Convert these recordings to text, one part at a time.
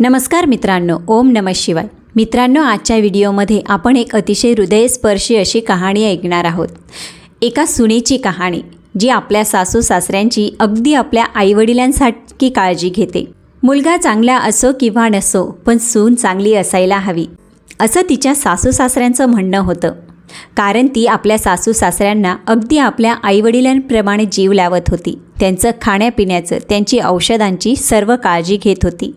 नमस्कार मित्रांनो ओम नम शिवाय. मित्रांनो आजच्या व्हिडिओमध्ये आपण एक अतिशय हृदयस्पर्शी अशी कहाणी ऐकणार आहोत. एका सुनेची कहाणी जी आपल्या सासू सासऱ्यांची अगदी आपल्या आईवडिलांसारखी काळजी घेते. मुलगा चांगला असो किंवा नसो पण सून चांगली असायला हवी असं तिच्या सासू सासऱ्यांचं म्हणणं होतं. कारण ती आपल्या सासू सासऱ्यांना अगदी आपल्या आईवडिलांप्रमाणे जीव लावत होती. त्यांचं खाण्यापिण्याचं त्यांची औषधांची सर्व काळजी घेत होती.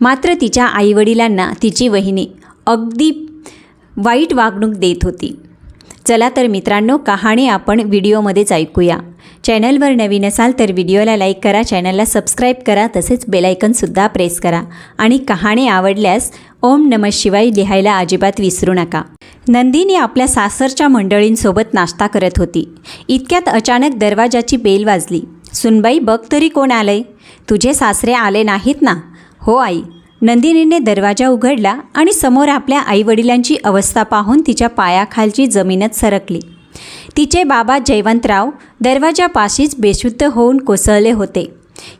मात्र तिच्या आईवडिलांना तिची वहिनी अगदी वाईट वागणूक देत होती. चला तर मित्रांनो कहाणी आपण व्हिडिओमध्येच ऐकूया. चॅनलवर नवीन असाल तर व्हिडिओला लाईक करा चॅनलला सबस्क्राईब करा तसेच बेलायकनसुद्धा प्रेस करा. आणि कहाणी आवडल्यास ओम नम शिवाय लिहायला अजिबात विसरू नका. नंदिनी आपल्या सासरच्या मंडळींसोबत नाश्ता करत होती. इतक्यात अचानक दरवाजाची बेल वाजली. सुनबाई बघ तरी कोण आलंय. तुझे सासरे आले नाहीत ना? हो आई. नंदिनीने दरवाजा उघडला आणि समोर आपल्या आईवडिलांची अवस्था पाहून तिच्या पायाखालची जमीनच सरकली. तिचे बाबा जयवंतराव दरवाजापाशीच बेशुद्ध होऊन कोसळले होते.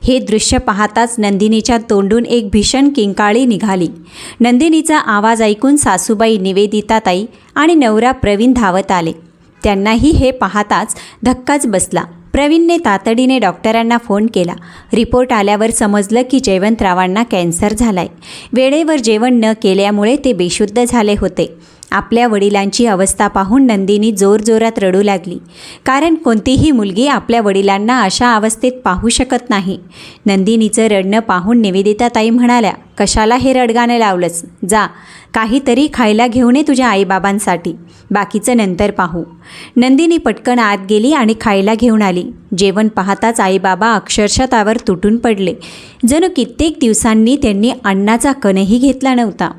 हे दृश्य पाहताच नंदिनीच्या तोंडून एक भीषण किंकाळी निघाली. नंदिनीचा आवाज ऐकून सासूबाई निवेदिताताई आणि नवरा प्रवीण धावत आले. त्यांनाही हे पाहताच धक्काच बसला. प्रवीणने तातडीने डॉक्टरांना फोन केला. रिपोर्ट आल्यावर समजलं की जयवंतरावांना कॅन्सर झालाय. वेळेवर जेवण न केल्यामुळे ते बेशुद्ध झाले होते. आपल्या वडिलांची अवस्था पाहून नंदिनी जोरजोरात रडू लागली. कारण कोणतीही मुलगी आपल्या वडिलांना अशा अवस्थेत पाहू शकत नाही. नंदिनीचं रडणं पाहून निवेदिताताई म्हणाल्या कशाला हे रडगाणं लावलंस? जा काहीतरी खायला घेऊन ये तुझ्या आईबाबांसाठी. बाकीचं नंतर पाहू. नंदिनी पटकन आत गेली आणि खायला घेऊन आली. जेवण पाहताच आईबाबा अक्षरशः त्यावर तुटून पडले. जणू कित्येक दिवसांनी त्यांनी अन्नाचा कणही घेतला नव्हता.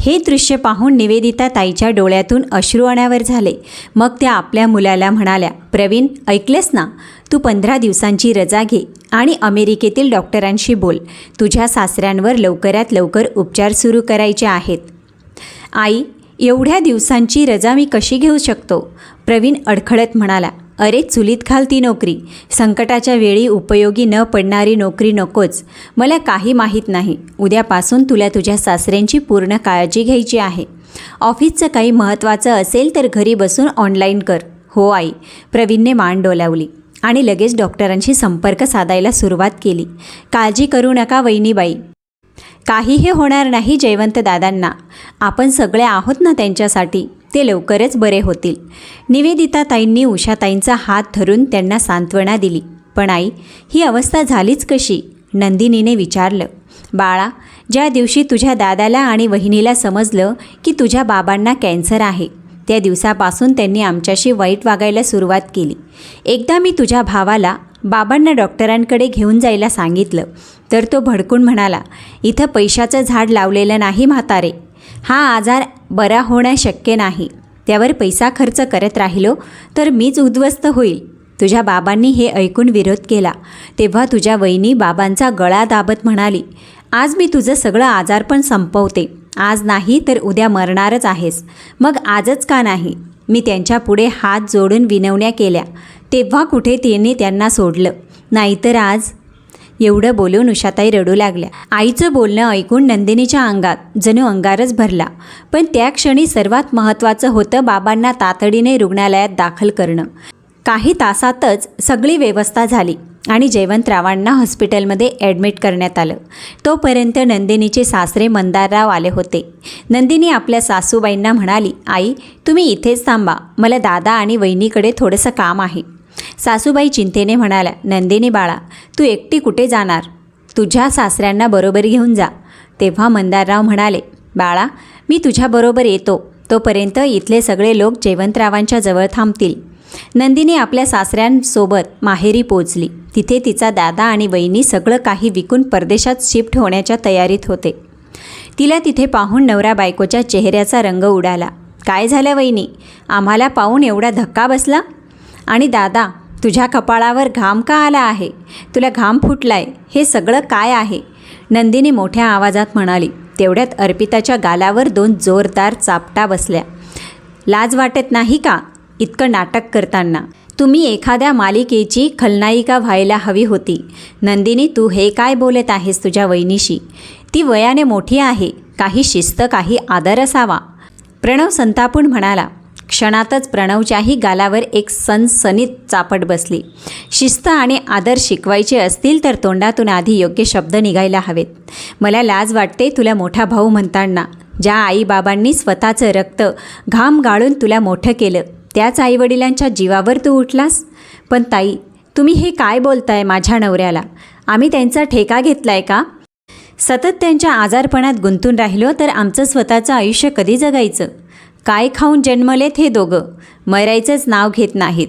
हे दृश्य पाहून निवेदिता ताईच्या डोळ्यातून अश्रू अनावर झाले. मग त्या आपल्या मुलाला म्हणाल्या प्रवीण ऐकलेस ना? तू पंधरा दिवसांची रजा घे आणि अमेरिकेतील डॉक्टरांशी बोल. तुझ्या सासऱ्यांवर लवकरात लवकर उपचार सुरू करायचे आहेत. आई एवढ्या दिवसांची रजा मी कशी घेऊ शकतो? प्रवीण अडखळत म्हणाला. अरे चुलीत घाल ती नोकरी. संकटाच्या वेळी उपयोगी न पडणारी नोकरी नकोच. मला काही माहीत नाही. उद्यापासून तुला तुझ्या सासऱ्यांची पूर्ण काळजी घ्यायची आहे. ऑफिसचं काही महत्त्वाचं असेल तर घरी बसून ऑनलाईन कर. हो आई. प्रवीणने मान डोलावली आणि लगेच डॉक्टरांशी संपर्क साधायला सुरुवात केली. काळजी करू नका वहिनीबाई. काहीही होणार नाही जयवंत दादांना. आपण सगळे आहोत ना त्यांच्यासाठी. ते लवकरच बरे होतील. निवेदिता ताईंनी उषाताईंचा हात धरून त्यांना सांत्वना दिली. पण आई ही अवस्था झालीच कशी? नंदिनीने विचारलं. बाळा ज्या दिवशी तुझ्या दादाला आणि वहिनीला समजलं की तुझ्या बाबांना कॅन्सर आहे त्या दिवसापासून त्यांनी आमच्याशी वाईट वागायला सुरुवात केली. एकदा मी तुझ्या भावाला बाबांना डॉक्टरांकडे घेऊन जायला सांगितलं. तर तो भडकून म्हणाला इथं पैशाचं झाड लावलेलं नाही म्हातारे. हा आजार बरा होणं शक्य नाही. त्यावर पैसा खर्च करत राहिलो तर मीच उद्ध्वस्त होईल. तुझ्या बाबांनी हे ऐकून विरोध केला. तेव्हा तुझ्या वहिनी बाबांचा गळा दाबत म्हणाली आज मी तुझं सगळं आजारपण संपवते. आज नाही तर उद्या मरणारच आहेस. मग आजच का नाही? मी त्यांच्या पुढे हात जोडून विनवण्या केल्या. तेव्हा कुठे तिने त्यांना सोडलं. नाहीतर आज? एवढं बोलून उषाताई रडू लागल्या. आईचं बोलणं ऐकून नंदिनीच्या अंगात जणू अंगारच भरला. पण त्या क्षणी सर्वात महत्त्वाचं होतं बाबांना तातडीने रुग्णालयात दाखल करणं. काही तासातच सगळी व्यवस्था झाली आणि जयवंतरावांना हॉस्पिटलमध्ये ॲडमिट करण्यात आलं. तोपर्यंत नंदिनीचे सासरे मंदारराव आले होते. नंदिनी आपल्या सासूबाईंना म्हणाली आई तुम्ही इथेच थांबा. मला दादा आणि वहिनीकडे थोडंसं काम आहे. सासूबाई चिंतेने म्हणाल्या नंदिनी बाळा तू एकटी कुठे जाणार? तुझ्या सासऱ्यांना बरोबर घेऊन जा. तेव्हा मंदारराव म्हणाले बाळा मी तुझ्याबरोबर येतो. तोपर्यंत इथले सगळे लोक जयवंतरावांच्या जवळ थांबतील. नंदिनी आपल्या सासऱ्यांसोबत माहेरी पोचली. तिथे तिचा दादा आणि वहिनी सगळं काही विकून परदेशात शिफ्ट होण्याच्या तयारीत होते. तिला तिथे पाहून नवरा बायकोच्या चेहऱ्याचा रंग उडाला. काय झालं वहिनी? आम्हाला पाहून एवढा धक्का बसला? आणि दादा तुझ्या कपाळावर घाम का आला आहे? तुला घाम फुटलाय हे सगळं काय आहे? नंदिनी मोठ्या आवाजात म्हणाली. तेवढ्यात अर्पिताच्या गालावर दोन जोरदार चापटा बसल्या. लाज वाटत नाही का? इतकं नाटक करताना. तुम्ही एखाद्या मालिकेची खलनायिका व्हायला हवी होती. नंदिनी तू हे काय बोलत आहेस तुझ्या वहिनीशी? ती वयाने मोठी आहे. काही शिस्त काही आदर असावा. प्रणव संतापून म्हणाला क्षणातच प्रणवच्याही गालावर एक सनसनीत चापट बसली. शिस्त आणि आदर शिकवायचे असतील तर तोंडातून आधी योग्य शब्द निघायला हवेत. मला लाज वाटते तुला मोठा भाऊ म्हणताना. ज्या आईबाबांनी स्वतःचं रक्त घाम गाळून तुला मोठं केलं त्याच आईवडिलांच्या जीवावर तू उठलास? पण ताई तुम्ही हे काय बोलताय माझ्या नवऱ्याला? आम्ही त्यांचा ठेका घेतलाय का? सतत त्यांच्या आजारपणात गुंतून राहिलो तर आमचं स्वतःचं आयुष्य कधी जगायचं? काय खाऊन जन्मलेत हे दोघं? मरायचंच नाव घेत नाहीत.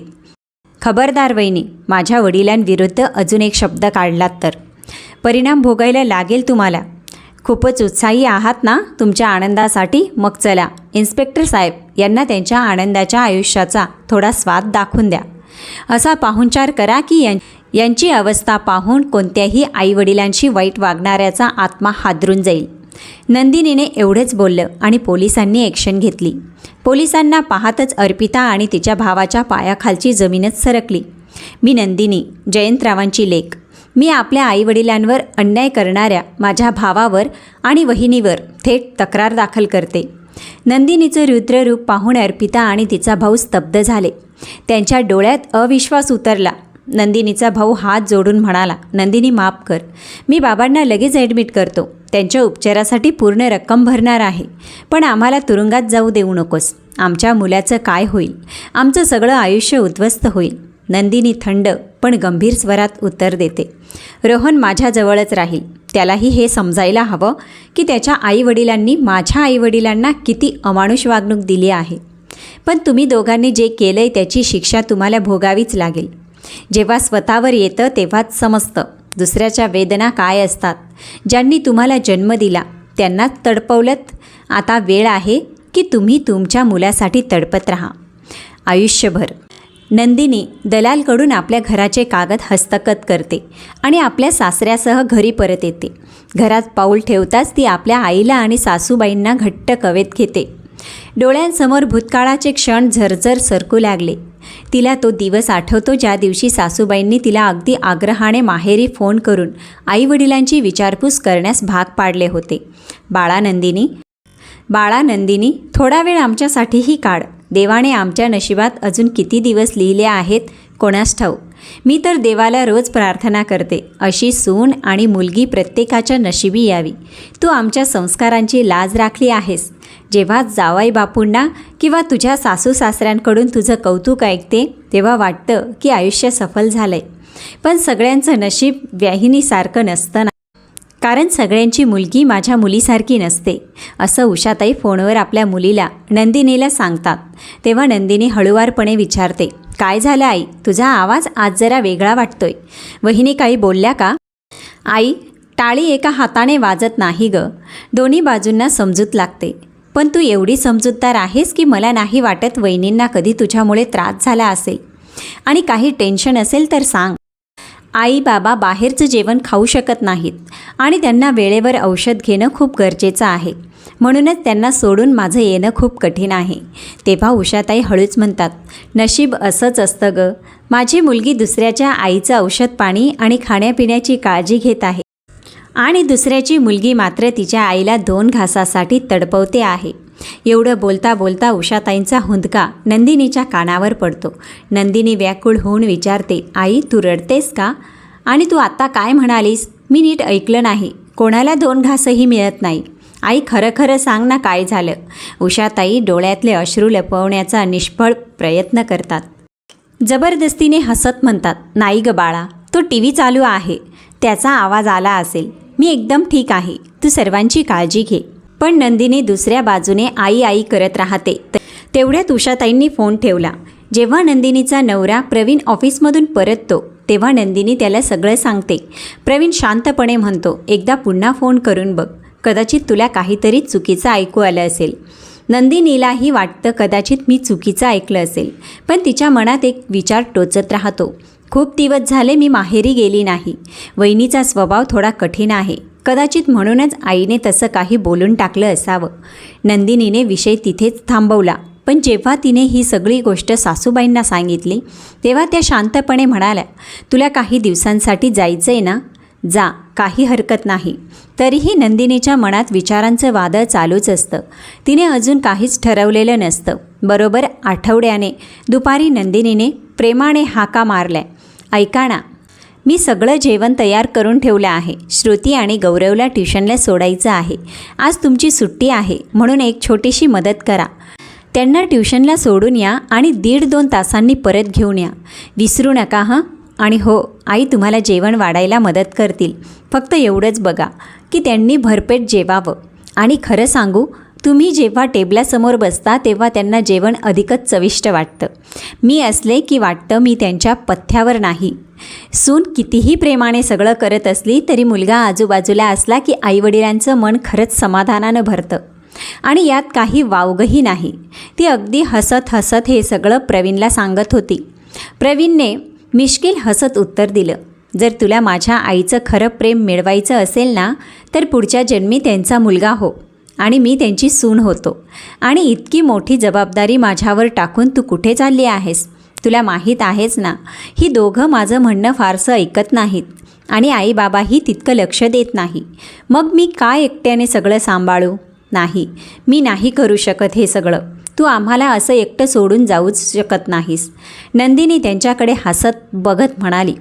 खबरदार वहिनी माझ्या वडिलांविरुद्ध अजून एक शब्द काढलात तर. परिणाम भोगायला लागेल तुम्हाला. खूपच उत्साही आहात ना तुमच्या आनंदासाठी? मग चला इन्स्पेक्टर साहेब यांना त्यांच्या आनंदाच्या आयुष्याचा थोडा स्वाद दाखवून द्या. असा पाहुणचार करा की यां यांची अवस्था पाहून कोणत्याही आईवडिलांशी वाईट वागणाऱ्याचा आत्मा हादरून जाईल. नंदिनीने एवढेच बोललं आणि पोलिसांनी ॲक्शन घेतली. पोलिसांना पाहतच अर्पिता आणि तिच्या भावाच्या पायाखालची जमीनच सरकली. मी नंदिनी जयंतरावांची लेख मी आपल्या आईवडिलांवर अन्याय करणाऱ्या माझ्या भावावर आणि वहिनीवर थेट तक्रार दाखल करते. नंदिनीचं रुद्ररूप पाहून अर्पिता आणि तिचा भाऊ स्तब्ध झाले. त्यांच्या डोळ्यात अविश्वास उतरला. नंदिनीचा भाऊ हात जोडून म्हणाला नंदिनी माफ कर. मी बाबांना लगेच ॲडमिट करतो. त्यांच्या उपचारासाठी पूर्ण रक्कम भरणार आहे. पण आम्हाला तुरुंगात जाऊ देऊ नकोस. आमच्या मुलाचं काय होईल? आमचं सगळं आयुष्य उद्ध्वस्त होईल. नंदिनी थंड पण गंभीर स्वरात उत्तर देते. रोहन माझ्याजवळच राहील. त्यालाही हे समजायला हवं की त्याच्या आईवडिलांनी माझ्या आईवडिलांना किती अमानुष वागणूक दिली आहे. पण तुम्ही दोघांनी जे केलं आहे त्याची शिक्षा तुम्हाला भोगावीच लागेल. जेव्हा स्वतःवर येतं तेव्हाच समजतं. दुसऱ्याच्या वेदना काय असतात? ज्यांनी तुम्हाला जन्म दिला त्यांनाच तडपवलत. आता वेळ आहे की तुम्ही तुमच्या मुलासाठी तडपत राहा. आयुष्यभर. नंदिनी दलालकडून आपल्या घराचे कागद हस्तगत करते आणि आपल्या सासऱ्यासह घरी परत येते. घरात पाऊल ठेवताच ती आपल्या आईला आणि सासूबाईंना घट्ट कवेत घेते. डोळ्यांसमोर भूतकाळाचे क्षण झरझर सरकू लागले. तिला तो दिवस आठवतो ज्या दिवशी सासूबाईंनी तिला अगदी आग्रहाने माहेरी फोन करून आईवडिलांची विचारपूस करण्यास भाग पाडले होते. बाळानंदिनी बाळानंदिनी थोडा वेळ आमच्यासाठीही काढ. देवाने आमच्या नशिबात अजून किती दिवस लिहिले आहेत कोणास ठाऊ मी तर देवाला रोज प्रार्थना करते. अशी सून आणि मुलगी प्रत्येकाच्या नशिबी यावी. तू आमच्या संस्कारांची लाज राखली आहेस. जेव्हा जावाई बापूंना किंवा तुझ्या सासू सासऱ्यांकडून तुझं कौतुक ऐकते तेव्हा वाटतं की आयुष्य सफल झालंय. पण सगळ्यांचं नशीब व्याहिनीसारखं नसतं ना. कारण सगळ्यांची मुलगी माझ्या मुलीसारखी नसते असं उषाताई फोनवर आपल्या मुलीला नंदिनीला सांगतात. तेव्हा नंदिनी हळुवारपणे विचारते काय झालं आई? तुझा आवाज आज जरा वेगळा वाटतोय. वहिनी काही बोलल्या का? आई टाळी एका हाताने वाजत नाही ग. दोन्ही बाजूंना समजूत लागते. पण तू एवढी समजूतदार आहेस की मला नाही वाटत वहिनींना कधी तुझ्यामुळे त्रास झाला असेल. आणि काही टेन्शन असेल तर सांग. आई बाबा बाहेरचं जेवण खाऊ शकत नाहीत आणि त्यांना वेळेवर औषध घेणं खूप गरजेचं आहे. म्हणूनच त्यांना सोडून माझं येणं खूप कठीण आहे. तेव्हा उषाताई हळूच म्हणतात नशीब असंच असतं ग. माझी मुलगी दुसऱ्याच्या आईचं औषध पाणी आणि खाण्यापिण्याची काळजी घेत आहे. आणि दुसऱ्याची मुलगी मात्र तिच्या आईला दोन घासासाठी तडपवते आहे. एवढं बोलता बोलता उषाताईंचा हुंदका नंदिनीच्या कानावर पडतो. नंदिनी व्याकुळ होऊन विचारते आई तू रडतेस का? आणि तू आत्ता काय म्हणालीस? मी नीट ऐकलं नाही. कोणाला दोन घासही मिळत नाही. आई खरं खरं सांग ना काय झालं. उषाताई डोळ्यातले अश्रू लपवण्याचा निष्फळ प्रयत्न करतात. जबरदस्तीने हसत म्हणतात नाही ग बाळा तो टी व्ही चालू आहे. त्याचा आवाज आला असेल. मी एकदम ठीक आहे. तू सर्वांची काळजी घे. पण नंदिनी दुसऱ्या बाजूने आई आई करत राहते. तेवढ्यात उषाताईंनी फोन ठेवला. जेव्हा नंदिनीचा नवरा प्रवीण ऑफिसमधून परततो तेव्हा नंदिनी त्याला सगळं सांगते. प्रवीण शांतपणे म्हणतो एकदा पुन्हा फोन करून बघ. कदाचित तुला काहीतरी चुकीचं ऐकू आलं असेल. नंदिनीलाही वाटतं कदाचित मी चुकीचं ऐकलं असेल. पण तिच्या मनात एक विचार टोचत राहतो. खूप दिवस झाले मी माहेरी गेली नाही. वहिनीचा स्वभाव थोडा कठीण आहे. कदाचित म्हणूनच आईने तसं काही बोलून टाकलं असावं. नंदिनीने विषय तिथेच थांबवला. पण जेव्हा तिने ही सगळी गोष्ट सासूबाईंना सांगितली तेव्हा त्या शांतपणे म्हणाल्या तुला काही दिवसांसाठी जायचं आहे ना? जा काही हरकत नाही. तरीही नंदिनीच्या मनात विचारांचं वादळ चालूच असतं. तिने अजून काहीच ठरवलेलं नसतं. बरोबर आठवड्याने दुपारी नंदिनीने प्रेमाने हाका मारल्या. ऐका ना मी सगळं जेवण तयार करून ठेवलं आहे. श्रुती आणि गौरवला ट्युशनला सोडायचं आहे. आज तुमची सुट्टी आहे. म्हणून एक छोटीशी मदत करा. त्यांना ट्युशनला सोडून या आणि दीड दोन तासांनी परत घेऊन या. विसरू नका हं? आणि हो आई तुम्हाला जेवण वाढायला मदत करतील. फक्त एवढंच बघा की त्यांनी भरपेट जेवावं. आणि खरं सांगू तुम्ही जेव्हा टेबलासमोर बसता तेव्हा त्यांना जेवण अधिकच चविष्ट वाटतं. मी असले की वाटतं मी त्यांच्या पथ्यावर नाही. सून कितीही प्रेमाने सगळं करत असली तरी मुलगा आजूबाजूला असला की आईवडिलांचं मन खरंच समाधानानं भरतं. आणि यात काही वावगही नाही. ती अगदी हसत हसत हे सगळं प्रवीणला सांगत होती. प्रवीणने मिश्किल हसत उत्तर दिलं. जर तुला माझ्या आईचं खरं प्रेम मिळवायचं असेल ना तर पुढच्या जन्मी त्यांचा मुलगा हो. आणि मी त्यांची सून होतो. आणि इतकी मोठी जबाबदारी माझ्यावर टाकून तू कुठे चालली आहेस? तुला माहीत आहेच ना ही दोघं माझं म्हणणं फारसं ऐकत नाहीत आणि आईबाबाही तितकं लक्ष देत नाही. मग मी काय एकट्याने सगळं सांभाळू? नाही मी नाही करू शकत हे सगळं. तू आम्हाला असं एकटं सोडून जाऊच शकत नाहीस. नंदिनी त्यांच्याकडे हसत बघत म्हणाली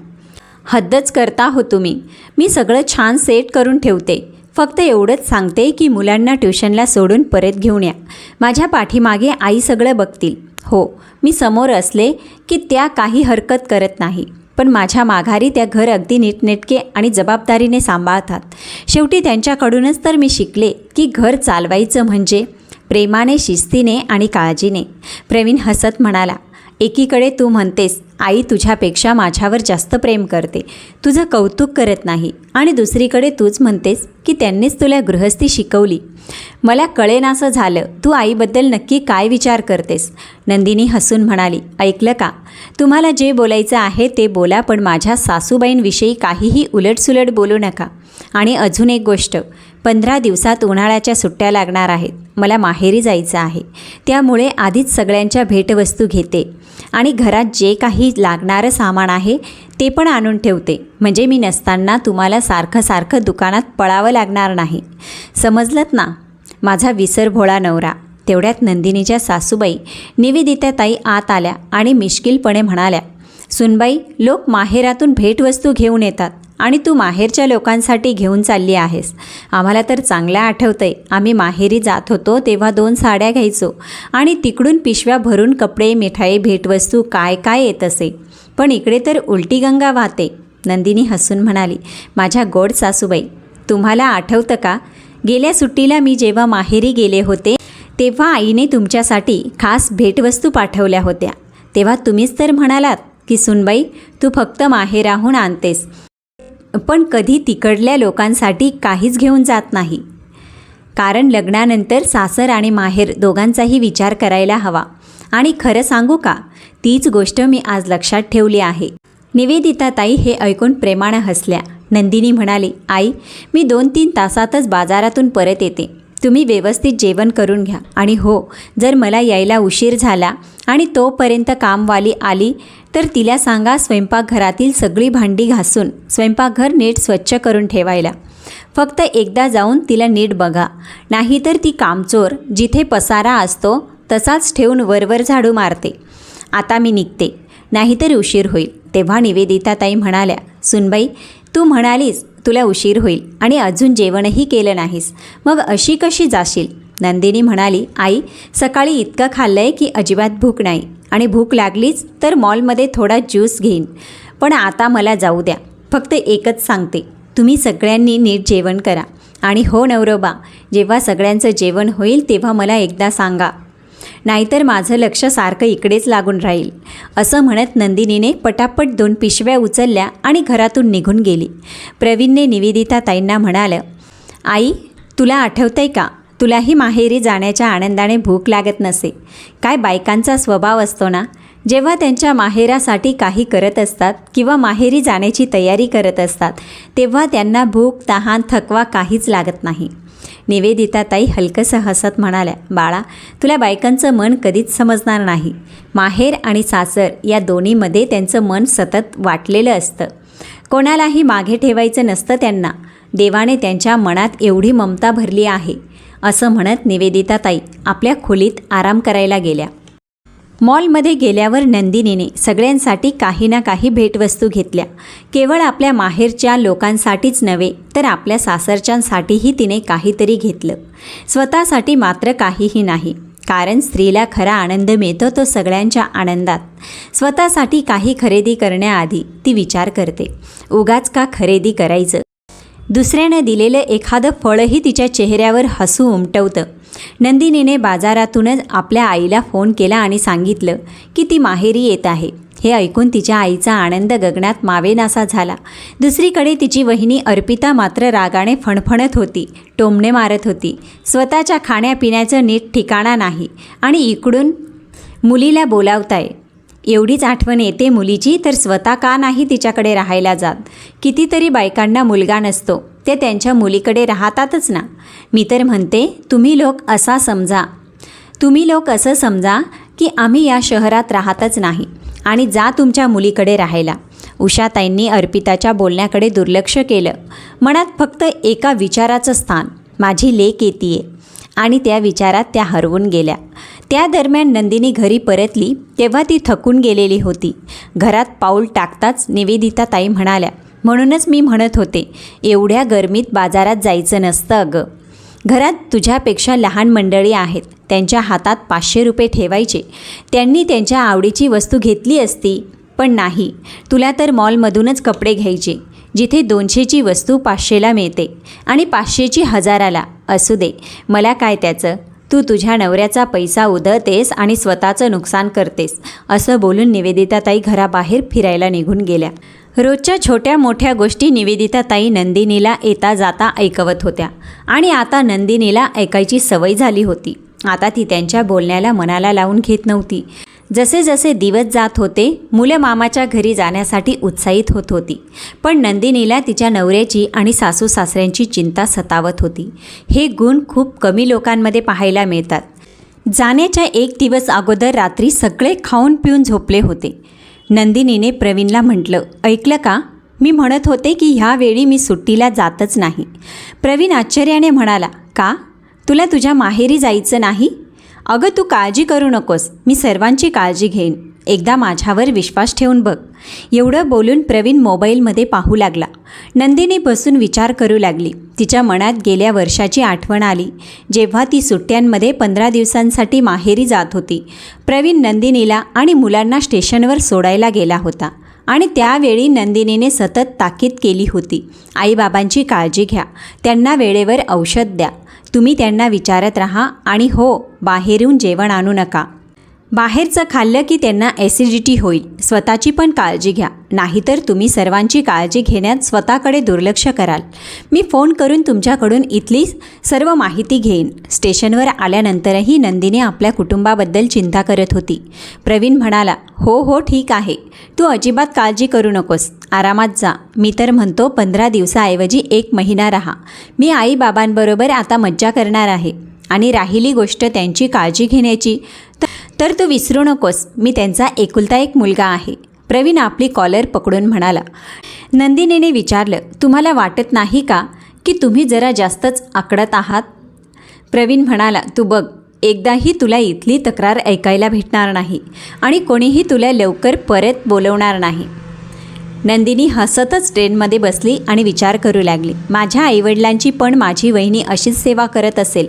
हद्दच करता हो तुम्ही. मी सगळं छान सेट करून ठेवते. फक्त एवढंच सांगते की मुलांना ट्युशनला सोडून परत घेऊन या. माझ्या पाठीमागे आई सगळं बघतील. हो मी समोर असले की त्या काही हरकत करत नाही. पण माझ्या माघारी त्या घर अगदी नीटनेटके आणि जबाबदारीने सांभाळतात. शेवटी त्यांच्याकडूनच तर मी शिकले की घर चालवायचं म्हणजे प्रेमाने शिस्तीने आणि काळजीने. प्रवीण हसत म्हणाला एकीकडे तू म्हणतेस आई तुझ्यापेक्षा माझ्यावर जास्त प्रेम करते. तुझं कौतुक करत नाही. आणि दुसरीकडे तूच म्हणतेस की त्यांनीच तुला गृहस्थी शिकवली. मला कळेनासं झालं. तू आईबद्दल नक्की काय विचार करतेस? नंदिनी हसून म्हणाली. ऐकलं का? तुम्हाला जे बोलायचं आहे ते बोला पण माझ्या सासूबाईंविषयी काहीही उलटसुलट बोलू नका. आणि अजून एक गोष्ट. पंधरा दिवसात उन्हाळ्याच्या सुट्ट्या लागणार आहेत. मला माहेरी जायचं आहे. त्यामुळे आधीच सगळ्यांच्या भेटवस्तू घेते. आणि घरात जे काही लागणारं सामान आहे ते पण आणून ठेवते. म्हणजे मी नसताना तुम्हाला सारखं सारखं दुकानात पळावं लागणार नाही. समजलंत ना? माझा विसर भोळा नवरा. तेवढ्यात नंदिनीच्या सासूबाई निवेदिताताई आत आल्या आणि मिश्किलपणे म्हणाल्या सुनबाई लोक माहेरातून भेटवस्तू घेऊन येतात. आणि तू माहेरच्या लोकांसाठी घेऊन चालली आहेस. आम्हाला तर चांगलं आठवतंय. आम्ही माहेरी जात होतो तेव्हा दोन साड्या घ्यायचो. आणि तिकडून पिशव्या भरून कपडे मिठाई भेटवस्तू काय काय येत असे. पण इकडे तर उलटी गंगा वाहते. नंदिनी हसून म्हणाली माझ्या गोड सासूबाई तुम्हाला आठवतं का? गेल्या सुट्टीला मी जेव्हा माहेरी गेले होते तेव्हा आईने तुमच्यासाठी खास भेटवस्तू पाठवल्या होत्या. तेव्हा तुम्हीच तर म्हणालात की सुनबाई तू फक्त माहेराहून आणतेस. पण कधी तिकडल्या लोकांसाठी काहीच घेऊन जात नाही. कारण लग्नानंतर सासर आणि माहेर दोघांचाही विचार करायला हवा. आणि खरं सांगू का? तीच गोष्ट मी आज लक्षात ठेवली आहे. निवेदिता ताई हे ऐकून प्रेमानं हसल्या. नंदिनी म्हणाली आई मी दोन तीन तासातच बाजारातून परत येते. तुम्ही व्यवस्थित जेवण करून घ्या. आणि हो जर मला यायला उशीर झाला आणि तोपर्यंत कामवाली आली तर तिला सांगा स्वयंपाकघरातील सगळी भांडी घासून स्वयंपाकघर नीट स्वच्छ करून ठेवायला. फक्त एकदा जाऊन तिला नीट बघा. नाहीतर ती कामचोर जिथे पसारा असतो तसाच ठेवून वरवर झाडू मारते. आता मी निघते. नाहीतर उशीर होईल. तेव्हा निवेदिताताई म्हणाल्या सुनबाई तू म्हणालीस तुला उशीर होईल आणि अजून जेवणही केलं नाहीस. मग अशी कशी जाशील? नंदिनी म्हणाली आई सकाळी इतकं खाल्लं आहे की अजिबात भूक नाही. आणि भूक लागलीच तर मॉलमध्ये थोडा ज्यूस घेईन. पण आता मला जाऊ द्या. फक्त एकच सांगते. तुम्ही सगळ्यांनी नीट जेवण करा. आणि हो नवरोबा जेव्हा सगळ्यांचं जेवण होईल तेव्हा मला एकदा सांगा. नाहीतर माझं लक्ष सारखं इकडेच लागून राहील. असं म्हणत नंदिनीने पटापट दोन पिशव्या उचलल्या आणि घरातून निघून गेली. प्रवीणने निवेदिता ताईंना म्हणालं आई तुला आठवतंय का? तुलाही माहेरी जाण्याच्या आनंदाने भूक लागत नसे. काय बायकांचा स्वभाव असतो ना? जेव्हा त्यांच्या माहेरासाठी काही करत असतात किंवा माहेरी जाण्याची तयारी करत असतात तेव्हा त्यांना भूक तहान थकवा काहीच लागत नाही. निवेदिताताई हलकंसं हसत म्हणाल्या बाळा तुला बायकांचं मन कधीच समजणार नाही. माहेर आणि सासर या दोन्हीमध्ये त्यांचं मन सतत वाटलेलं असतं. कोणालाही मागे ठेवायचं नसतं त्यांना. देवाने त्यांच्या मनात एवढी ममता भरली आहे. असं म्हणत निवेदिताताई आपल्या खोलीत आराम करायला गेल्या. मॉलमध्ये गेल्यावर नंदिनीने सगळ्यांसाठी काही ना काही भेटवस्तू घेतल्या. केवळ आपल्या माहेरच्या लोकांसाठीच नव्हे तर आपल्या सासरच्यांसाठीही तिने काहीतरी घेतलं. स्वतःसाठी मात्र काहीही नाही कारण स्त्रीला खरा आनंद मिळतो तो सगळ्यांच्या आनंदात. स्वतःसाठी काही खरेदी करण्याआधी ती विचार करते उगाच का खरेदी करायचं? दुसऱ्यानं दिलेलं एखादं फळही तिच्या चेहऱ्यावर हसू उमटवतं. नंदिनीने बाजारातूनच आपल्या आईला फोन केला आणि सांगितलं की ती माहेरी येत आहे. हे ऐकून तिच्या आईचा आनंद गगनात मावेनासा झाला. दुसरीकडे तिची वहिनी अर्पिता मात्र रागाने फणफणत होती टोमणे मारत होती. स्वतःच्या खाण्यापिण्याचं नीट ठिकाणा नाही आणि इकडून मुलीला बोलावताय एवढीच आठवण येते मुलीची तर स्वतः का नाही तिच्याकडे राहायला जात? कितीतरी बायकांना मुलगा नसतो. ते त्यांच्या मुलीकडे राहतातच ना. मी तर म्हणते तुम्ही लोक असा समजा. तुम्ही लोक असं समजा की आम्ही या शहरात राहतच नाही आणि जा तुमच्या मुलीकडे राहायला. उषाताईंनी अर्पिताच्या बोलण्याकडे दुर्लक्ष केलं. मनात फक्त एका विचाराचं स्थान. माझी लेक येते आणि त्या विचारात त्या हरवून गेल्या. त्या दरम्यान नंदिनी घरी परतली तेव्हा ती थकून गेलेली होती. घरात पाऊल टाकताच निवेदिता ताई म्हणाल्या म्हणूनच मी म्हणत होते एवढ्या गरमीत बाजारात जायचं नसतं अगं. घरात तुझ्यापेक्षा लहान मंडळी आहेत त्यांच्या हातात पाचशे रुपये ठेवायचे. त्यांनी त्यांच्या आवडीची वस्तू घेतली असती पण नाही. तुला तर मॉलमधूनच कपडे घ्यायचे जिथे दोनशेची वस्तू पाचशेला मिळते आणि पाचशेची हजाराला. असू दे मला काय त्याचं? तू तुझ्या नवऱ्याचा पैसा उधळतेस आणि स्वतःचं नुकसान करतेस असं बोलून निवेदिताताई घराबाहेर फिरायला निघून गेल्या. रोजच्या छोट्या मोठ्या गोष्टी निवेदिताताई नंदिनीला येता जाता ऐकवत होत्या. आणि आता नंदिनीला ऐकायची सवय झाली होती. आता ती त्यांच्या बोलण्याला मनाला लावून घेत नव्हती. जसे जसे दिवस जात होते मुलं मामाच्या घरी जाण्यासाठी उत्साहित होत होती. पण नंदिनीला तिच्या नवऱ्याची आणि सासू सासऱ्यांची चिंता सतावत होती. हे गुण खूप कमी लोकांमध्ये पाहायला मिळतात. जाण्याच्या एक दिवस अगोदर रात्री सगळे खाऊन पिऊन झोपले होते. नंदिनीने प्रवीणला म्हटलं ऐकलं का? मी म्हणत होते की ह्यावेळी मी सुट्टीला जातच नाही. प्रवीण आश्चर्याने म्हणाला का? तुला तुझ्या माहेरी जायचं नाही? अगं तू काळजी करू नकोस. मी सर्वांची काळजी घेईन. एकदा माझ्यावर विश्वास ठेवून बघ. एवढं बोलून प्रवीण मोबाईलमध्ये पाहू लागला. नंदिनी बसून विचार करू लागली. तिच्या मनात गेल्या वर्षाची आठवण आली. जेव्हा ती सुट्ट्यांमध्ये पंधरा दिवसांसाठी माहेरी जात होती. प्रवीण नंदिनीला आणि मुलांना स्टेशनवर सोडायला गेला होता. आणि त्यावेळी नंदिनीने सतत ताकीद केली होती. आईबाबांची काळजी घ्या. त्यांना वेळेवर औषध द्या. तुम्ही त्यांना विचारत राहा आणि हो बाहेरून जेवण आणू नका. बाहेरचं खाल्लं की त्यांना ॲसिडिटी होईल. स्वतःची पण काळजी घ्या. नाहीतर तुम्ही सर्वांची काळजी घेण्यात स्वतःकडे दुर्लक्ष कराल. मी फोन करून तुमच्याकडून इथली सर्व माहिती घेईन. स्टेशनवर आल्यानंतरही नंदिनी आपल्या कुटुंबाबद्दल चिंता करत होती. प्रवीण म्हणाला हो हो ठीक आहे. तू अजिबात काळजी करू नकोस. आरामात जा. मी तर म्हणतो पंधरा दिवसाऐवजी एक महिना राहा. मी आईबाबांबरोबर आता मज्जा करणार आहे. आणि राहिली गोष्ट त्यांची काळजी घेण्याची. तर तू विसरू नकोस मी त्यांचा एकुलता एक मुलगा आहे. प्रवीण आपली कॉलर पकडून म्हणाला नंदिनीने विचारलं तुम्हाला वाटत नाही का की तुम्ही जरा जास्तच आकडत आहात? प्रवीण म्हणाला तू बघ एकदाही तुला इथली तक्रार ऐकायला भेटणार नाही आणि कोणीही तुला लवकर परत बोलवणार नाही. नंदिनी हसतच ट्रेनमध्ये बसली आणि विचार करू लागली माझ्या आईवडिलांची पण माझी वहिनी अशीच सेवा करत असेल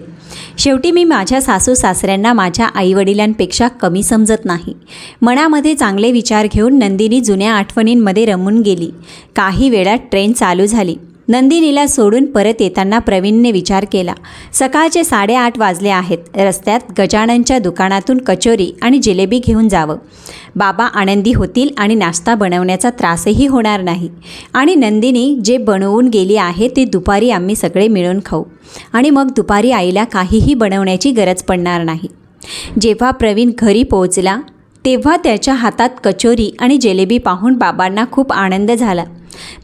शेवटी मी माझ्या सासू सासऱ्यांना माझ्या आईवडिलांपेक्षा कमी समजत नाही. मनामध्ये चांगले विचार घेऊन नंदिनी जुन्या आठवणींमध्ये रमून गेली. काही वेळात ट्रेन चालू झाली. नंदिनीला सोडून परत येताना प्रवीणने विचार केला. सकाळचे साडेआठ वाजले आहेत. रस्त्यात गजाननच्या दुकानातून कचोरी आणि जिलेबी घेऊन जावं. बाबा आनंदी होतील आणि नाश्ता बनवण्याचा त्रासही होणार नाही. आणि नंदिनी जे बनवून गेली आहे ते दुपारी आम्ही सगळे मिळून खाऊ. आणि मग दुपारी आईला काहीही बनवण्याची गरज पडणार नाही. जेव्हा प्रवीण घरी पोहोचला तेव्हा त्याच्या हातात कचोरी आणि जिलेबी पाहून बाबांना खूप आनंद झाला.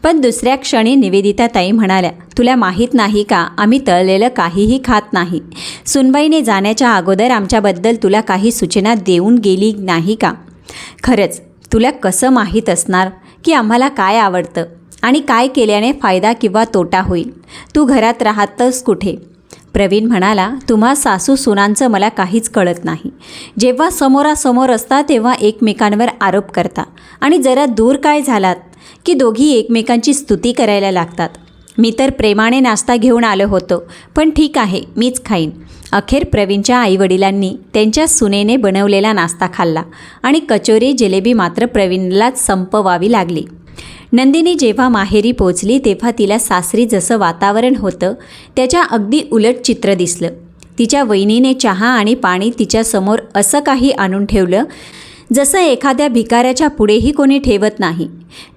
पण दुसऱ्या क्षणी निवेदिता ताई म्हणाल्या तुला माहीत नाही का? आम्ही तळलेलं काहीही खात नाही. सुनबाईने जाण्याच्या अगोदर आमच्याबद्दल तुला काही सूचना देऊन गेली नाही का? खरंच तुला कसं माहीत असणार? की आम्हाला काय आवडतं? आणि काय केल्याने फायदा किंवा तोटा होईल? तू घरात राहतच कुठे? प्रवीण म्हणाला तुम्हा सासू सुनांचं मला काहीच कळत नाही. जेव्हा समोरासमोर असता तेव्हा एकमेकांवर आरोप करता. आणि जरा दूर काय झालात? की दोघी एकमेकांची स्तुती करायला लागतात. मी तर प्रेमाने नाश्ता घेऊन आलो होतो पण ठीक आहे मीच खाईन. अखेर प्रवीणच्या आईवडिलांनी त्यांच्या सुनेने बनवलेला नाश्ता खाल्ला आणि कचोरी जिलेबी मात्र प्रवीणलाच संपवावी लागली. नंदिनी जेव्हा माहेरी पोचली तेव्हा तिला सासरी जसं वातावरण होतं त्याच्या अगदी उलट चित्र दिसलं. तिच्या वहिनीने चहा आणि पाणी तिच्यासमोर असं काही आणून ठेवलं जसं एखाद्या भिकाऱ्याच्या पुढेही कोणी ठेवत नाही.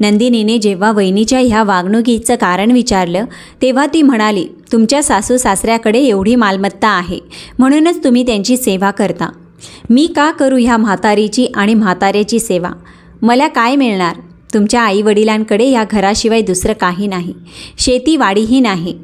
नंदिनीने जेव्हा वहिनीच्या ह्या वागणुकीचं कारण विचारलं तेव्हा ती म्हणाली तुमच्या सासू सासऱ्याकडे एवढी मालमत्ता आहे म्हणूनच तुम्ही त्यांची सेवा करता. मी का करू ह्या म्हातारीची आणि म्हाताऱ्याची सेवा? मला काय मिळणार? तुमच्या आईवडिलांकडे या घराशिवाय दुसरं काही नाही. शेतीवाडीही नाही.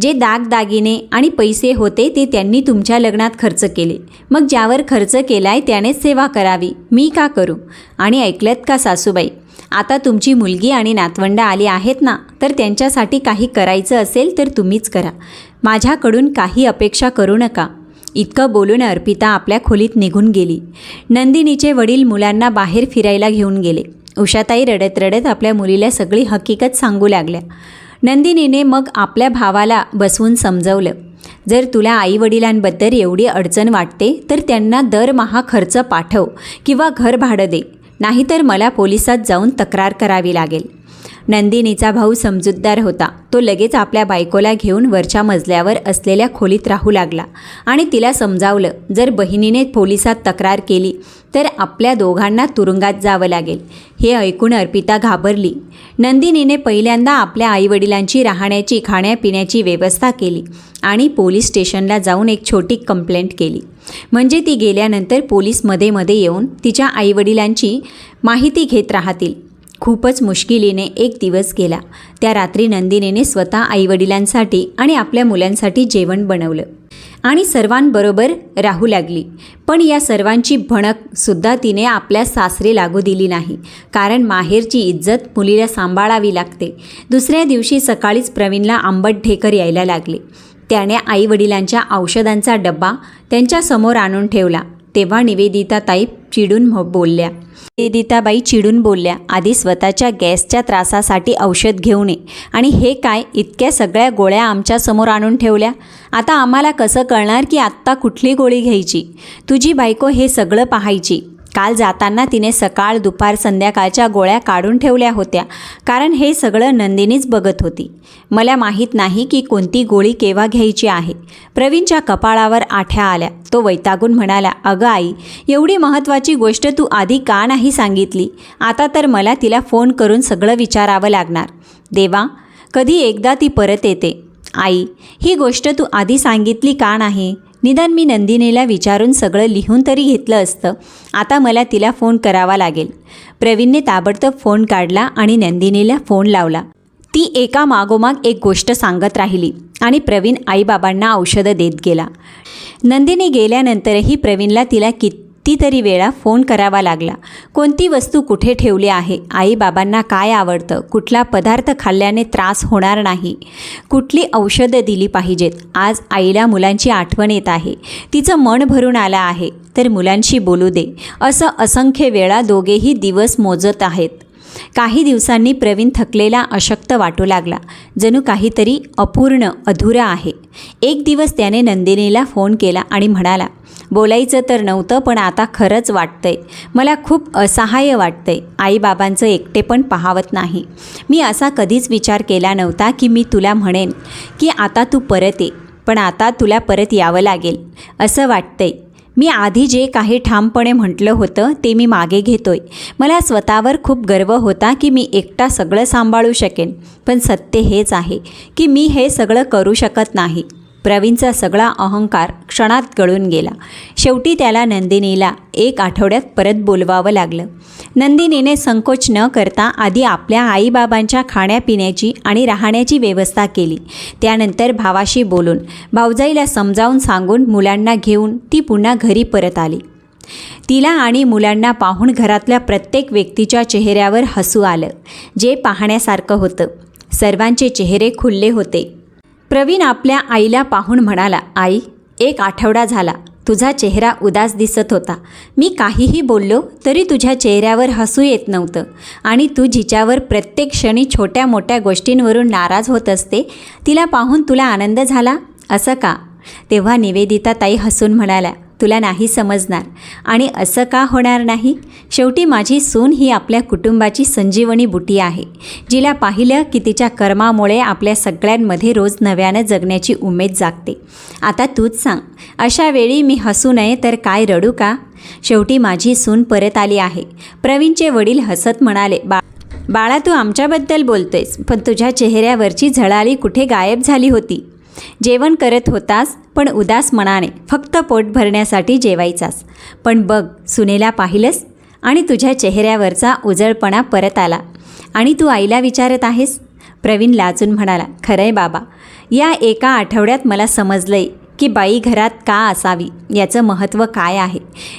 जे दागदागिने आणि पैसे होते ते त्यांनी तुमच्या लग्नात खर्च केले. मग ज्यावर खर्च केलाय त्यानेच सेवा करावी. मी का करू? आणि ऐकलत का सासूबाई? आता तुमची मुलगी आणि नातवंड आली आहेत ना तर त्यांच्यासाठी काही करायचं असेल तर तुम्हीच करा. माझ्याकडून काही अपेक्षा करू नका. इतकं बोलून अर्पिता आपल्या खोलीत निघून गेली. नंदिनीचे वडील मुलांना बाहेर फिरायला घेऊन गेले. उषाताई रडत रडत आपल्या मुलीला सगळी हकीकत सांगू लागल्या. नंदिनीने मग आपल्या भावाला बसवून समजवलं. जर तुला आईवडिलांबद्दल एवढी अडचण वाटते तर त्यांना दरमहा खर्च पाठव किंवा घर भाडं दे. नाहीतर मला पोलिसात जाऊन तक्रार करावी लागेल. नंदिनीचा भाऊ समजूतदार होता. तो लगेच आपल्या बायकोला घेऊन वरच्या मजल्यावर असलेल्या खोलीत राहू लागला आणि तिला समजावलं जर बहिणीने पोलिसात तक्रार केली तर आपल्या दोघांना तुरुंगात जावं लागेल. हे ऐकून अर्पिता घाबरली. नंदिनीने पहिल्यांदा आपल्या आईवडिलांची राहण्याची खाण्यापिण्याची व्यवस्था केली आणि पोलीस स्टेशनला जाऊन एक छोटी कंप्लेंट केली. म्हणजे ती गेल्यानंतर पोलीसमध्ये मध्ये येऊन तिच्या आईवडिलांची माहिती घेत राहतील. खूपच मुश्किलीने एक दिवस गेला. त्या रात्री नंदिनीने स्वतः आईवडिलांसाठी आणि आपल्या मुलांसाठी जेवण बनवलं. आणि सर्वांबरोबर राहू लागली. पण या सर्वांची भणकसुद्धा तिने आपल्या सासरे लागू दिली नाही. कारण माहेरची इज्जत मुलीला सांभाळावी लागते. दुसऱ्या दिवशी सकाळीच प्रवीणला आंबट ढेकर यायला लागले. त्याने आईवडिलांच्या औषधांचा डब्बा त्यांच्यासमोर आणून ठेवला. तेव्हा निवेदिताताई चिडून बोलल्या. निवेदिताबाई चिडून बोलल्या आधी स्वतःच्या गॅसच्या त्रासासाठी औषध घेऊ नये आणि हे काय इतक्या सगळ्या गोळ्या आमच्यासमोर आणून ठेवल्या? आता आम्हाला कसं कळणार की आत्ता कुठली गोळी घ्यायची? तुझी बायको हे सगळं पाहायची. काल जाताना तिने सकाळ दुपार संध्याकाळच्या गोळ्या काढून ठेवल्या होत्या. कारण हे सगळं नंदिनीच बघत होती. मला माहीत नाही की कोणती गोळी केव्हा घ्यायची आहे. प्रवीणच्या कपाळावर आठ्या आल्या. तो वैतागून म्हणाला अगं आई एवढी महत्त्वाची गोष्ट तू आधी का नाही सांगितली? आता तर मला तिला फोन करून सगळं विचारावं लागणार. देवा कधी एकदा ती परत येते. आई ही गोष्ट तू आधी सांगितली का नाही? निदान मी नंदिनीला विचारून सगळं लिहून तरी घेतलं असतं. आता मला तिला फोन करावा लागेल. प्रवीणने ताबडतोब फोन काढला आणि नंदिनीला फोन लावला. ती एका मागोमाग एक गोष्ट सांगत राहिली आणि प्रवीण आईबाबांना औषधं देत गेला. नंदिनी गेल्यानंतरही प्रवीणला तिला कित कितीतरी वेळा फोन करावा लागला. कोणती वस्तू कुठे ठेवली आहे? आईबाबांना काय आवडतं? कुठला पदार्थ खाल्ल्याने त्रास होणार नाही? कुठली औषधं दिली पाहिजेत? आज आईला मुलांची आठवण येत आहे. तिचं मन भरून आलं आहे. तर मुलांशी बोलू दे. असं असंख्य वेळा दोघेही दिवस मोजत आहेत. काही दिवसांनी प्रवीण थकलेला अशक्त वाटू लागला. जणू काहीतरी अपूर्ण अधुरा आहे. एक दिवस त्याने नंदिनीला फोन केला आणि म्हणाला बोलायचं तर नव्हतं पण आता खरंच वाटतंय. मला खूप असहाय्य वाटतंय. आईबाबांचं एकटेपण पाहावत नाही. मी असा कधीच विचार केला नव्हता की मी तुला म्हणेन की आता तू परत ये. पण आता तुला परत यावं लागेल. असं वाटतंय. मी आधी जे काही ठामपणे म्हटलं होतं ते मी मागे घेतोय. मला स्वतःवर खूप गर्व होता की मी एकटा सगळं सांभाळू शकेन पण सत्य हेच आहे की मी हे सगळं करू शकत नाही. प्रवीणचा सगळा अहंकार क्षणात गळून गेला. शेवटी त्याला नंदिनीला एक आठवड्यात परत बोलवावं लागलं. नंदिनीने संकोच न करता आधी आपल्या आईबाबांच्या खाण्यापिण्याची आणि राहण्याची व्यवस्था केली. त्यानंतर भावाशी बोलून भाऊजाईला समजावून सांगून मुलांना घेऊन ती पुन्हा घरी परत आली. तिला आणि मुलांना पाहून घरातल्या प्रत्येक व्यक्तीच्या चेहऱ्यावर हसू आलं जे पाहण्यासारखं होतं. सर्वांचे चेहरे खुलले होते. प्रवीण आपल्या आईला पाहून म्हणाला आई एक आठवडा झाला. तुझा चेहरा उदास दिसत होता. मी काहीही बोललो तरी तुझ्या चेहऱ्यावर हसू येत नव्हतं. आणि तू जिच्यावर प्रत्येक क्षणी छोट्या मोठ्या गोष्टींवरून नाराज होत असते तिला पाहून तुला आनंद झाला? असं का? तेव्हा निवेदिता ताई हसून म्हणाल्या तुला नाही समजणार. आणि असं का होणार नाही? शेवटी माझी सून ही आपल्या कुटुंबाची संजीवनी बुटी आहे जिला पाहिलं की तिच्या कर्मामुळे आपल्या सगळ्यांमध्ये रोज नव्यानं जगण्याची उमेद जागते. आता तूच सांग अशा वेळी मी हसू नये तर काय रडू का? शेवटी माझी सून परत आली आहे. प्रवीणचे वडील हसत म्हणाले बा बाळा तू आमच्याबद्दल बोलतोयस पण तुझ्या चेहऱ्यावरची झळाळी कुठे गायब झाली होती? जेवण करत होतास? पण उदास मनाने फक्त पोट भरण्यासाठी जेवायचास. पण बघ सुनेला पाहिलंस? आणि तुझ्या चेहऱ्यावरचा उजळपणा परत आला. आणि तू आईला विचारत आहेस? प्रवीण लाजून म्हणाला खरंय बाबा. या एका आठवड्यात मला समजलंय की बाई घरात का असावी याचं महत्त्व काय आहे.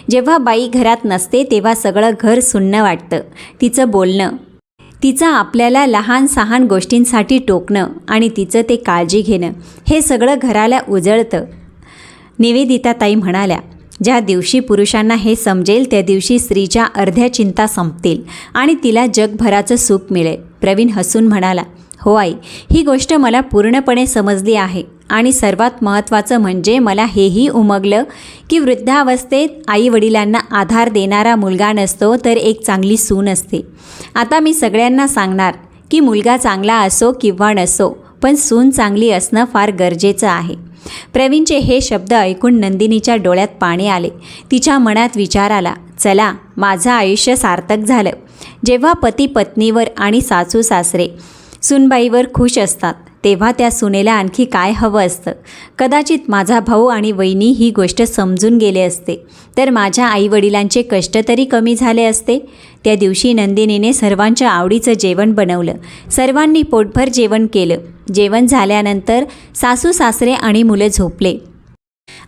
जेव्हा बाई घरात नसते तेव्हा सगळं घर सुन्न वाटतं. तिचं बोलणं तिचं आपल्याला लहान सहान गोष्टींसाठी टोकणं आणि तिचं ते काळजी घेणं हे सगळं घराला उजळतं. निवेदिताताई म्हणाल्या ज्या दिवशी पुरुषांना हे समजेल त्या दिवशी स्त्रीच्या अर्ध्या चिंता संपतील आणि तिला जगभराचं सुख मिळेल. प्रवीण हसून म्हणाला हो आई ही गोष्ट मला पूर्णपणे समजली आहे. आणि सर्वात महत्त्वाचं म्हणजे मला हेही उमगलं की वृद्धावस्थेत आई वडिलांना आधार देणारा मुलगा नसतो तर एक चांगली सून असते. आता मी सगळ्यांना सांगणार की मुलगा चांगला असो किंवा नसो पण सून चांगली असणं फार गरजेचं आहे. प्रवीणचे हे शब्द ऐकून नंदिनीच्या डोळ्यात पाणी आले. तिच्या मनात विचार आला चला माझं आयुष्य सार्थक झालं. जेव्हा पती पत्नीवर आणि सासू सासरे सुनबाईवर खुश असतात. तेव्हा त्या सुनेला आणखी काय हवं असतं? कदाचित माझा भाऊ आणि वहिनी ही गोष्ट समजून गेले असते. तर माझ्या आईवडिलांचे कष्ट तरी कमी झाले असते? त्या दिवशी नंदिनीने सर्वांच्या आवडीचं जेवण बनवलं. सर्वांनी पोटभर जेवण केलं. जेवण झाल्यानंतर सासू सासरे आणि मुलं झोपले.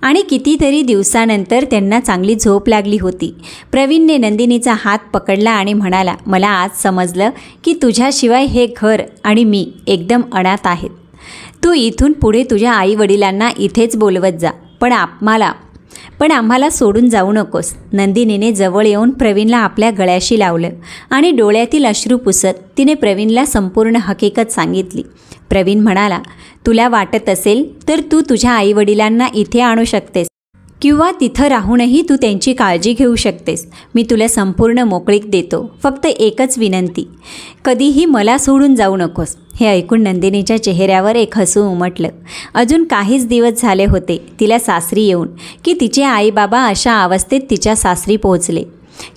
आणि कितीतरी दिवसानंतर त्यांना चांगली झोप लागली होती. प्रवीणने नंदिनीचा हात पकडला आणि म्हणाला मला आज समजलं की तुझ्याशिवाय हे घर आणि मी एकदम अनाथ आहेत. तू इथून पुढे तुझ्या आईवडिलांना इथेच बोलवत जा पण आम्हाला पण आम्हाला सोडून जाऊ नकोस. नंदिनीने जवळ येऊन प्रवीणला आपल्या गळ्याशी लावलं आणि डोळ्यातील अश्रू पुसत तिने प्रवीणला संपूर्ण हकीकत सांगितली. प्रवीण म्हणाला तुला वाटत असेल तर तू तुझ्या आईवडिलांना इथे आणू शकतेस किंवा तिथं राहूनही तू त्यांची काळजी घेऊ शकतेस. मी तुला संपूर्ण मोकळीक देतो. फक्त एकच विनंती कधीही मला सोडून जाऊ नकोस. हे ऐकून नंदिनीच्या चेहऱ्यावर एक हसू उमटलं. अजून काहीच दिवस झाले होते. तिला सासरी येऊन की तिचे आईबाबा अशा अवस्थेत तिच्या सासरी पोहोचले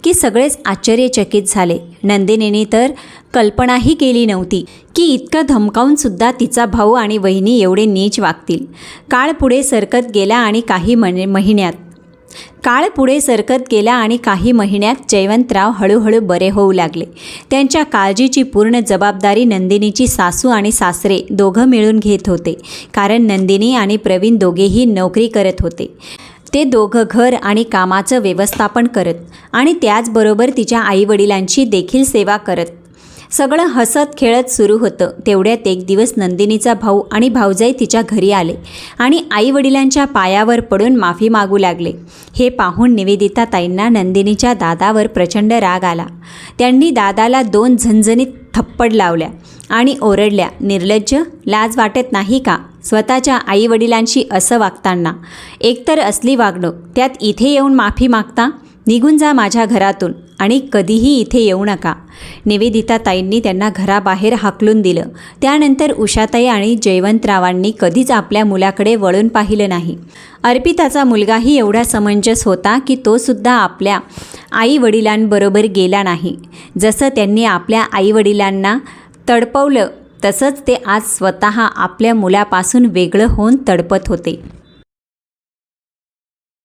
की सगळेच आश्चर्यचकित झाले. नंदिनीने तर कल्पनाही केली नव्हती की इतकं धमकावूनसुद्धा तिचा भाऊ आणि वहिनी एवढे नीच वागतील. काळ पुढे सरकत गेला आणि काही मने महिन्यात. काळ पुढे सरकत गेला आणि काही महिन्यात जयवंतराव हळूहळू बरे होऊ लागले. त्यांच्या काळजीची पूर्ण जबाबदारी नंदिनीची सासू आणि सासरे दोघं मिळून घेत होते. कारण नंदिनी आणि प्रवीण दोघेही नोकरी करत होते. ते दोघं घर आणि कामाचं व्यवस्थापन करत आणि त्याचबरोबर तिच्या आईवडिलांची देखील सेवा करत. सगळं हसत खेळत सुरू होतं. तेवढ्यात एक दिवस नंदिनीचा भाऊ आणि भाऊजाई तिच्या घरी आले आणि आईवडिलांच्या पायावर पडून माफी मागू लागले. हे पाहून निवेदिता ताईंना नंदिनीच्या दादावर प्रचंड राग आला. त्यांनी दादाला दोन झणझणीत थप्पड लावल्या आणि ओरडल्या निर्लज्ज लाज वाटत नाही का? स्वतःच्या आईवडिलांशी असं वागताना. एकतर असली वागणूक त्यात इथे येऊन माफी मागता? निघून जा माझ्या घरातून आणि कधीही इथे येऊ नका. निवेदिता ताईंनी त्यांना घराबाहेर हाकलून दिलं. त्यानंतर उषाताई आणि जयवंतरावांनी कधीच आपल्या मुलाकडे वळून पाहिलं नाही. अर्पिताचा मुलगाही एवढा समंजस होता की तो सुद्धा आपल्या आई वडिलांबरोबर गेला नाही. जसं त्यांनी आपल्या आईवडिलांना तडपवलं तसंच ते आज स्वतः आपल्या मुलापासून वेगळं होऊन तडपत होते.